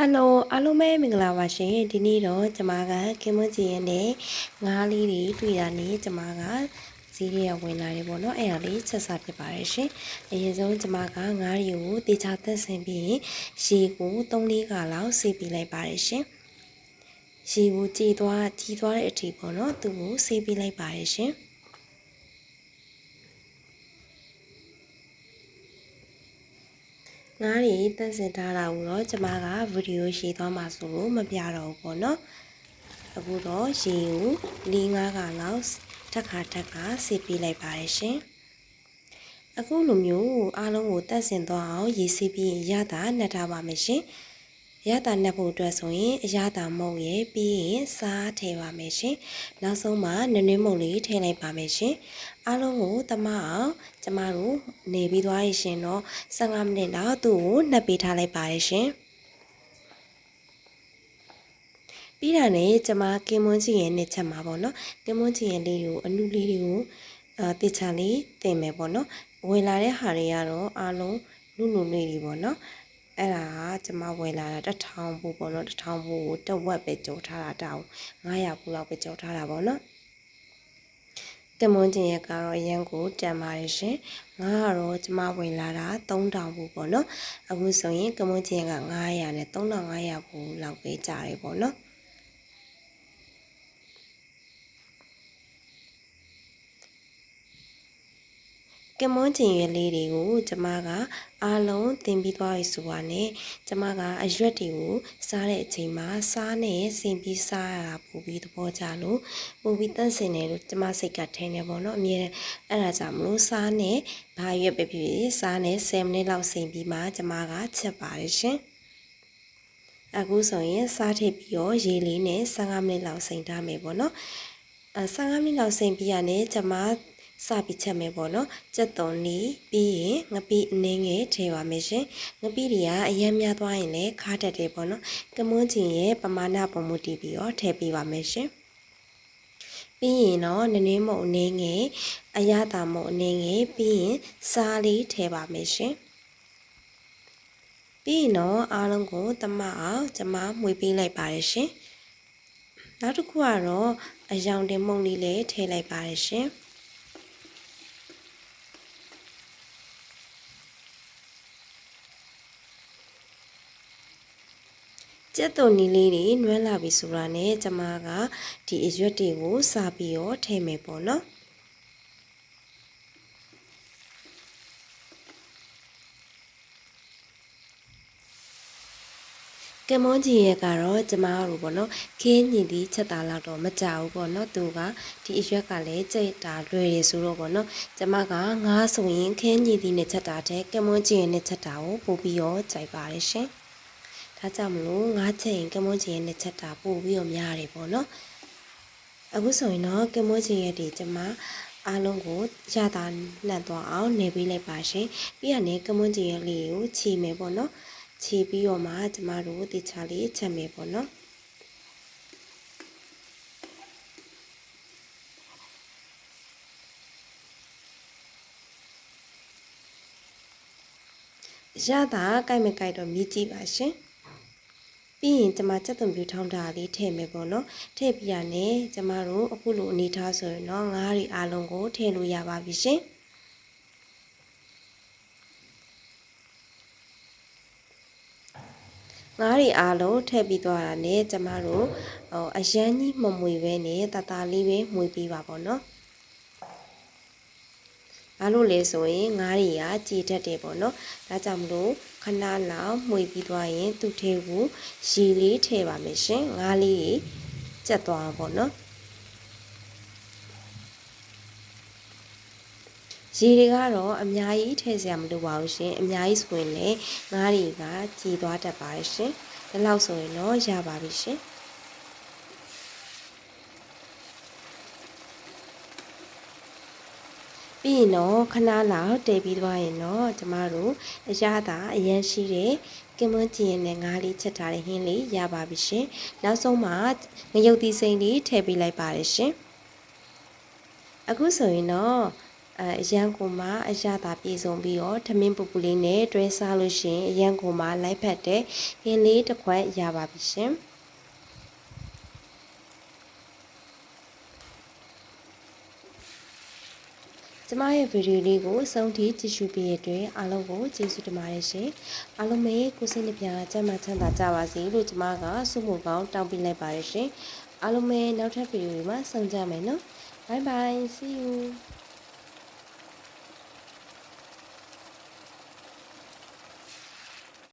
ဟယ်လိုအားလုံးပဲမင်္ဂလာပါရှင်ဒီနေ့တော့ကျမကကင်မွန်ဂျီရဲ့နဲ့ငါးလေးတွေတွေ့တာနဲ့ကျမကဈေးတွေကဝင်လာတယ်ပေါ့နော်အဲ့ဒါလေးချက်စားဖြစ်ပါတယ်ရှင်အရင်ဆုံးကျမကငါးတွေကိုတေချာသက်ဆင်ပြီးရေကို3-4ခါလောက်ဆေးပေးလိုက်ပါတယ်ရှင်ရေကိုကြည်သွားကြီးသွားတဲ့အထိပေါ့နော်သူ့ကိုဆေးပေးလိုက်ပါတယ်ရှင် ငါးတွေတန့်စင်ထားတာကိုတော့ကျမကဗီဒီယိုရှည်သွားမှာဆိုလို့မပြတော့ဘူးပေါ့နော်အခုတော့ရေကို၄၅ခါလောက်တစ်ခါတစ်ခါဆေးပေးလိုက်ပါတယ်ရှင်အခုလိုမျိုးအားလုံးကိုတန့်စင်သွားအောင်ရေဆေးပြီးရတာနှက်ထားပါမယ်ရှင် ရတာနှက်ဖို့အတွက်ဆိုရင်အရတာမုံရဲ့ပြီးရင်စားထည့်ပါမယ်ရှင်နောက်ဆုံးမှနနွေးမုံလေးထည့်လိုက်ပါမယ်ရှင်အားလုံးကိုတမအောင်ကျမတို့နေပြီးသွားရရှင်တော့15မိနစ်လောက်သူ့ကိုနှက်ပေးထားလိုက်ပါရရှင်ပြီးတာနဲ့ကျမကင်မွန်းချီရဲ့နှစ်ချက်မှာပေါ့နော်ကင်မွန်းချီရဲ့လေးကိုအနုလေးတွေကိုအာတေချာလေးတင်မယ်ပေါ့နော်ဝင်လာတဲ့ဟာတွေကတော့အားလုံးလူလူလေးတွေပေါ့နော် အဲ့ဒါကကျမဝယ်လာတာတစ်ထောင်ဘူးပေါ့နော်တစ်ထောင်ဘူးကိုတစ်ဝက်ပဲကြော်ထားတာတောင်း900ဘူးလောက်ပဲကြော်ထားတာပေါ့နော်ကမွန်ကျင်ရက်ကတော့အရန်ကိုတန်ပါတယ်ရှင်ငါကတော့ကျမဝင်လာတာ3000ဘူးပေါ့နော်အခုဆိုရင်ကမွန်ကျင်ရက်က900နဲ့3500ဘူးလောက်ပဲကြာတယ်ပေါ့နော် ကမွန်ချင်ရွက်လေးတွေကိုကျမကအားလုံးတင်ပြီးသွားပြီဆိုတာနဲ့ကျမကအရွက်တွေကိုစားတဲ့အချိန်မှာစားနဲ့စင်ပြီးစားရတာပိုပြီးသဘောကျလို့ပိုပြီးတန့်စင်တယ်လို့ကျမစိတ်ကထင်နေပေါ့နော်အမြဲအဲ့ဒါကြောင့်မလို့စားနဲ့ဘာရွက်ပဲဖြစ်ဖြစ်စားနဲ့10မိနစ်လောက်စင်ပြီးမှကျမကချက်ပါတယ်ရှင်အခုဆိုရင်စားထည့်ပြီးတော့ရေလေးနဲ့15မိနစ်လောက်စိန်ထားမယ်ပေါ့နော်အဲ15မိနစ်လောက်စိန်ပြီးရနဲ့ကျမ စပြီးချက်မယ်ပေါ့နော်ကြက်သွန်နီးပြီးရင်ငပိအနှင်းငယ်ထည့်ပါမယ်ရှင်ငပိတွေကအရင်များသွားရင်လည်းခါတတ်တယ်ပေါ့နော်ကမွန်းချင်ရဲ့ပမာဏပုံမှုတည်ပြီးတော့ထည့်ပေးပါမယ်ရှင်ပြီးရင်တော့နနင်းမုံအနေငယ်အရသာမုံအနေငယ်ပြီးရင်စားလေးထည့်ပါမယ်ရှင်ပြီးရင်တော့အားလုံးကိုတမအောင်ကျမမှွေပေးလိုက်ပါတယ်ရှင်နောက်တစ်ခုကတော့အယောင်တင်မုံလေးလည်းထည့်လိုက်ပါတယ်ရှင် ကျက်သွန်နီလေးတွေနွမ်းလာပြီဆိုတာနဲ့ကျမကဒီအရွက်တွေကိုစာပြီးတော့ထည့်မယ်ပေါ့နော်ကမွန်ကြီးရဲ့ကတော့ကျမတို့ပေါ့နော်ခင်းညီဒီချက်တာလောက်တော့မကြဘူးပေါ့နော်သူကဒီအရွက်ကလည်းကြိတ်တာလွယ်ရဆိုတော့ပေါ့နော်ကျမကငားဆိုရင်ခင်းညီဒီနဲ့ချက်တာတဲ့ကမွန်ကြီးရဲ့နဲ့ချက်တာကိုပို့ပြီးတော့ကြိုက်ပါတယ်ရှင် ဒါကြောင့်မလို့ငါးချိန်ကမွန်ကြီးရဲ့နဲ့ချက်တာပို့ပြီးတော့များတယ်ပေါ့နော်အခုဆိုရင်တော့ကမွန်ကြီးရဲ့ဒီကျမအားလုံးကိုရတာနှံ့သွားအောင်နေပေးလိုက်ပါရှင်ပြီးရနေကမွန်ကြီးရဲ့လေးကိုချီမယ်ပေါ့နော်ခြေပြီးတော့မှကျမတို့တေချာလေးချက်မယ်ပေါ့နော်ရတာကြိုက်မကြိုက်တော့မြည်ကြည့်ပါရှင် ပြီးရင်ကျမစက်သွန်ပြူထောင်းတာလေးထည့်မယ်ပေါ့နော်ထည့်ပြရနဲ့ကျမတို့အခုလိုအနေထားဆိုရင်တော့ငါးရီအားလုံးကိုထည့်လို့ရပါပြီရှင်ငါးတွေအားလုံးထည့်ပြီးသွားတာနဲ့ကျမတို့ဟိုအရန်ကြီးမမွေပဲနဲ့တတလေးပဲမွေပြီးပါပေါ့နော် ဘာလို့လဲဆိုရင်ငါးတွေကကြည်တတ်တယ်ပေါ့နော်ဒါကြောင့်မလို့ခဏလောက်မှွေပြီးသွားရင် သူ့ထဲကိုရေလေးထည့်ပါမယ်ရှင်ငါးလေးကျက်သွားပါပေါ့နော်ရေတွေကတော့အများကြီးထည့်စရာမလိုပါဘူးရှင်အများကြီးဆိုရင်လည်းငါးတွေကကြည်သွားတတ်ပါတယ်ရှင်ဒါလောက်ဆိုရင်တော့ရပါပြီရှင် ပြီးရင်တော့ခဏလောက်တည်ပြီးသွားရင်တော့ကျမတို့အရသာအရန်ရှိတဲ့ကင်မွန်ကြည်ရင်နဲ့ငါးလေးချက်ထားတဲ့ဟင်းလေးရပါပြီရှင်နောက်ဆုံးမှာငရုတ်သီးစိမ့်လေးထည့်ပေးလိုက်ပါတယ်ရှင်အခုဆိုရင်တော့အဲအရန်ကိုမှအရသာပြေဆုံးပြီးတော့ထမင်းပူပူလေးနဲ့တွဲစားလို့ရှရင်အရန်ကိုမှလိုက်ဖက်တဲ့ဟင်းလေးတစ်ခွက်ရပါပြီရှင် ကျမရဲ့ဗီဒီယိုလေးကိုအဆုံးထိကြည့်ရှုပေးရတဲ့အတွက်အားလုံးကိုကျေးဇူးတင်ပါတယ်ရှင်။အားလုံးပဲကိုယ်စိတ်နှပြကျန်းမာချမ်းသာကြပါစေလို့ကျမကဆုမွန်ကောင်းတောင်းပေးလိုက်ပါတယ်ရှင်။အားလုံးပဲနောက်ထပ်ဗီဒီယိုတွေမှာဆုံကြမယ်နော်။ Bye bye see you